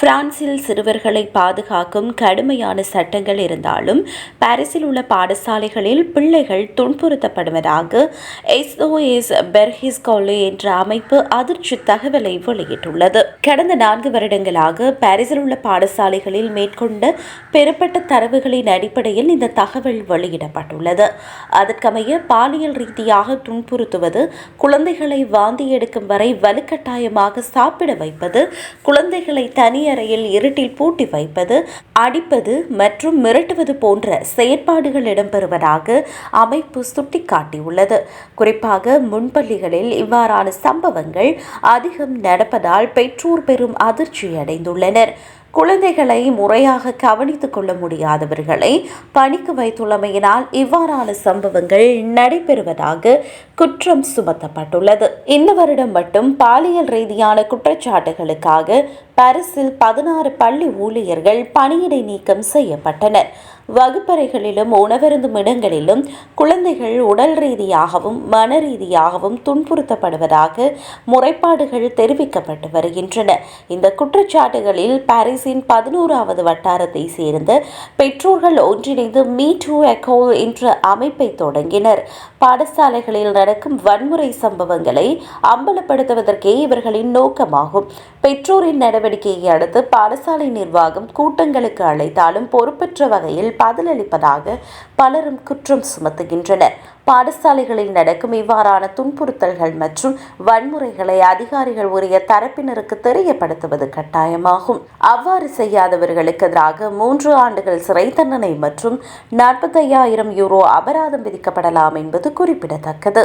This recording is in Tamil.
பிரான்சில் சிறுவர்களை பாதுகாக்கும் கடுமையான சட்டங்கள் இருந்தாலும் பாரிஸில் உள்ள பாடசாலைகளில் பிள்ளைகள் துன்புறுத்தப்படுவதாக எஸ்ஓஎஸ் பெர்ஹிஸ் கோலே என்ற அமைப்பு அதிர்ச்சி தகவலை வெளியிட்டுள்ளது. கடந்த நான்கு வருடங்களாக பாரிஸில் உள்ள பாடசாலைகளில் மேற்கொண்ட பெறப்பட்ட தரவுகளின் அடிப்படையில் இந்த தகவல் வெளியிடப்பட்டுள்ளது. அதற்கமைய பாலியல் ரீதியாக துன்புறுத்துவது குழந்தைகளை வாந்தி எடுக்கும் வரை வலுக்கட்டாயமாக சாப்பிட வைப்பது குழந்தைகளை தனி அறையில் இருட்டில் பூட்டி வைப்பது அடிப்பது மற்றும் மிரட்டுவது போன்ற செயற்பாடுகள் இடம்பெறுவதாக அமைப்பு சுட்டிக்காட்டியுள்ளது. குறிப்பாக முன்பள்ளிகளில் இவ்வாறான சம்பவங்கள் அதிகம் நடப்பதால் பெற்றோர் பெரும் அதிர்ச்சி அடைந்துள்ளனர் குழந்தைகளை முறையாக கவனித்துக் கொள்ள முடியாதவர்களை பணிக்கு வைத்துள்ளமையினால் இவ்வாறான சம்பவங்கள் நடைபெறுவதாக குற்றம் சுமத்தப்பட்டுள்ளது. இந்த வருடம் மட்டும் பாலியல் ரீதியான குற்றச்சாட்டுகளுக்காக பாரிஸில் பதினாறு பள்ளி ஊழியர்கள் பணியிடை நீக்கம் செய்யப்பட்டனர். வகுப்பறைகளிலும் உணவருந்தும் இடங்களிலும் குழந்தைகள் உடல் ரீதியாகவும் மன ரீதியாகவும் துன்புறுத்தப்படுவதாக முறைப்பாடுகள் தெரிவிக்கப்பட்டு வருகின்றன. இந்த குற்றச்சாட்டுகளில் பாரிஸின் பதினோராவது வட்டாரத்தை சேர்ந்த பெற்றோர்கள் ஒன்றிணைந்து மீ டூ எகோ என்ற அமைப்பை தொடங்கினர். பாடசாலைகளில் நடக்கும் வன்முறை சம்பவங்களை அம்பலப்படுத்துவதற்கே இவர்களின் நோக்கமாகும். பெற்றோரின் நடவடிக்கையை அடுத்து பாடசாலை நிர்வாகம் கூட்டங்களுக்கு அழைத்தாலும் பொறுப்பற்ற வகையில் பதிலளிப்பதாக பலரும் குற்றம் சுமத்துகின்றனர். பாடசாலைகளில் நடக்கும் இவ்வாறான துன்புறுத்தல்கள் மற்றும் வன்முறைகளை அதிகாரிகள் உரிய தரப்பினருக்கு தெரியப்படுத்துவது கட்டாயமாகும். அவ்வாறு செய்யாதவர்களுக்கு எதிராக மூன்று ஆண்டுகள் சிறை தண்டனை மற்றும் நாற்பத்தையாயிரம் யூரோ அபராதம் விதிக்கப்படலாம் என்பது குறிப்பிடத்தக்கது.